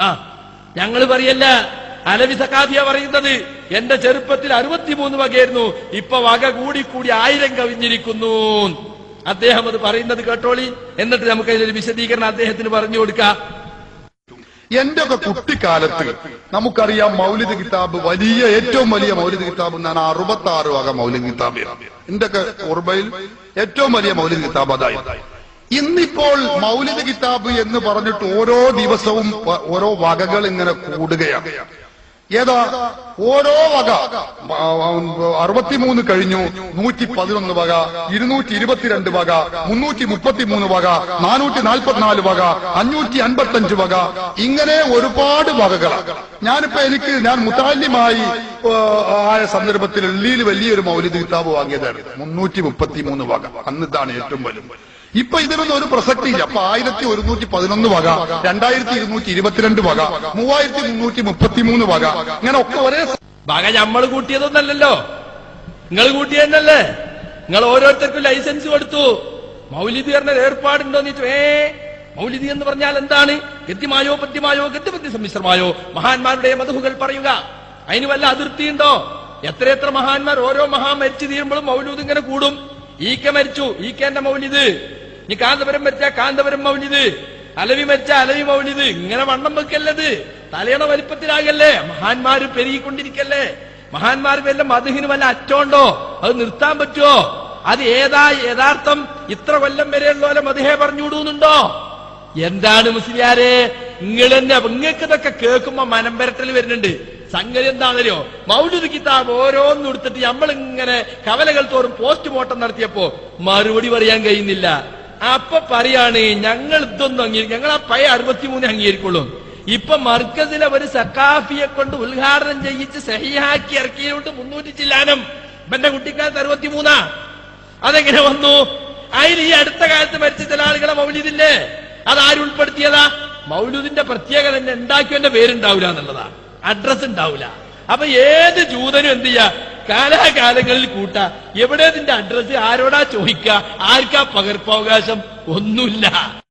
ആ ഞങ്ങൾ പറയല്ല. അലവി സക്കാഫിയ പറയുന്നത് എന്റെ ചെറുപ്പത്തിൽ അറുപത്തിമൂന്ന് വകയായിരുന്നു. ഇപ്പൊ വക കൂടി കൂടി ആയിരം കവിഞ്ഞിരിക്കുന്നു. അദ്ദേഹം അത് പറയുന്നത് കേട്ടോളി. എന്നിട്ട് നമുക്ക് അതിലൊരു വിശദീകരണം അദ്ദേഹത്തിന് പറഞ്ഞു കൊടുക്കാം. എന്റെ ഒക്കെ കുട്ടിക്കാലത്ത് നമുക്കറിയാം മൗലിദ് കിതാബ് വലിയ ഏറ്റവും വലിയ മൗലിദ് കിതാബ് എന്നാണ് അറുപത്തി ആറ് വക മൗലിദ് കിതാബ്. എന്റെ ഒക്കെ ഓർമ്മയിൽ ഏറ്റവും വലിയ മൗലിദ് കിതാബ് അതായി ഇന്നിപ്പോൾ മൗലിദ് കിതാബ് എന്ന് പറഞ്ഞിട്ട് ഓരോ ദിവസവും ഓരോ വകകൾ ഇങ്ങനെ കൂടുകയാണ്. ഏതാ? ഓരോ വക. അറുപത്തിമൂന്ന് കഴിഞ്ഞു നൂറ്റി പതിനൊന്ന് വക ഇരുന്നൂറ്റി ഇരുപത്തിരണ്ട് വക മുന്നൂറ്റി മുപ്പത്തിമൂന്ന് വക നാനൂറ്റി നാൽപ്പത്തിനാല് വക അഞ്ഞൂറ്റി അൻപത്തഞ്ച് വക. ഇങ്ങനെ ഒരുപാട് വകകളാണ് ഞാനിപ്പോ എനിക്ക് ഞാൻ മുത്താല്യമായി ആയ സന്ദർഭത്തിൽ എള്ളിയിൽ വലിയൊരു മൗലിക കിതാബ് വാങ്ങിയതായിരുന്നു. മുന്നൂറ്റി മുപ്പത്തി മൂന്ന് വക. അന്നിതാണ് ഏറ്റവും വലുത്. ഇപ്പൊ ഇതിനൊന്നും ഒരു പ്രസക്തിയില്ല അപ്പൊ ആയിരത്തി ഒരുന്നൂറ്റി പതിനൊന്ന് വക രണ്ടായിരത്തി ഇരുന്നൂറ്റി ഇരുപത്തിരണ്ട് വക മൂവായിരത്തി മുന്നൂറ്റി മുപ്പത്തിമൂന്ന് വക ഇങ്ങനെ ഒക്കെ ഒരേ വക നമ്മൾ കൂട്ടിയതൊന്നല്ലല്ലോ. നിങ്ങൾ കൂട്ടിയെന്നല്ലേ നിങ്ങൾ ഓരോരുത്തർക്കും ലൈസൻസ് കൊടുത്തു. മൗലിദി ഏർപ്പാടുണ്ടോ എന്ന് ചോദിച്ചു ഏ? മൗലിദി എന്ന് പറഞ്ഞാൽ എന്താണ്? ഗദ്യമായോ പദ്യമായോ? ഗദ്യപദ്യ സമ്മിശ്രമായോ? മഹാന്മാരുടെ മധുഹുകൾ പറയുക. അതിന് വല്ല അതിർത്തിയുണ്ടോ? എത്രയെത്ര മഹാന്മാർ ഓരോ മഹാ മരിച്ചു തീരുമ്പോഴും മൗലൂദ് ഇങ്ങനെ കൂടും. ഈക്ക മരിച്ചു ഈക്കേന്റെ മൗലിദ്. ഇനി കാന്തപുരം മരിച്ച കാന്തപുരം മൗനിത്. അലവി മരിച്ച അലവി മൗനിത്. ഇങ്ങനെ വണ്ണം വെക്കല്ലത്. തലയണ വലിപ്പത്തിലാകല്ലേ? മഹാന്മാര് പെരുകിക്കൊണ്ടിരിക്കല്ലേ? മഹാന്മാർക്ക് വല്ല മധുഹിന് വല്ല അറ്റമുണ്ടോ? അത് നിർത്താൻ പറ്റുമോ അത് ഏതാ യഥാർത്ഥം? ഇത്ര കൊല്ലം വരെയുള്ള മധുഹെ പറഞ്ഞുവിടുന്നുണ്ടോ? എന്താണ് മുസ്ലിയാരെ? നിങ്ങൾ തന്നെ നിങ്ങൾക്ക് ഇതൊക്കെ കേൾക്കുമ്പോ മനം പരട്ടൽ വരുന്നുണ്ട്. സംഗതി എന്താണല്ലോ മൗലിദ് കിതാബ് ഓരോന്നും എടുത്തിട്ട് നമ്മൾ ഇങ്ങനെ കവലകൾ തോറും പോസ്റ്റ്മോർട്ടം നടത്തിയപ്പോ മറുപടി പറയാൻ കഴിയുന്നില്ല. അപ്പൊ പറയാണ് ഞങ്ങൾ ഇതൊന്നും അംഗീകരിക്കും ഞങ്ങൾ ആ പഴയ അറുപത്തിമൂന്ന് അംഗീകരിക്കുള്ളൂ. ഇപ്പൊ മർക്കസിലെ ഒരു സക്കാഫിയെ കൊണ്ട് ഉദ്ഘാടനം ചെയ്യിച്ച് സഹിയാക്കി ഇറക്കിയോട്ട് മുന്നൂറ്റി ചില്ലാനം. എന്റെ കുട്ടിക്കാലത്ത് അറുപത്തിമൂന്നാ. അതെങ്ങനെ വന്നു? അതിൽ ഈ അടുത്ത കാലത്ത് മരിച്ച ചില ആളുകളെ മൗലിദില്ലേ? അതാരും ഉൾപ്പെടുത്തിയതാ? മൗലൂദിന്റെ പ്രത്യേകത തന്നെ ഉണ്ടാക്കിയവന്റെ പേരുണ്ടാവില്ല എന്നുള്ളതാ. അഡ്രസ് ഉണ്ടാവില്ല. അപ്പൊ ഏത് ജൂതനും എന്ത് ചെയ്യാ? കാലാകാലങ്ങളിൽ കൂട്ട. എവിടെ ഇതിന്റെ അഡ്രസ് ആരോടാ ചോദിക്കുക ആർക്കാ പകർപ്പവകാശം? ഒന്നുമില്ല.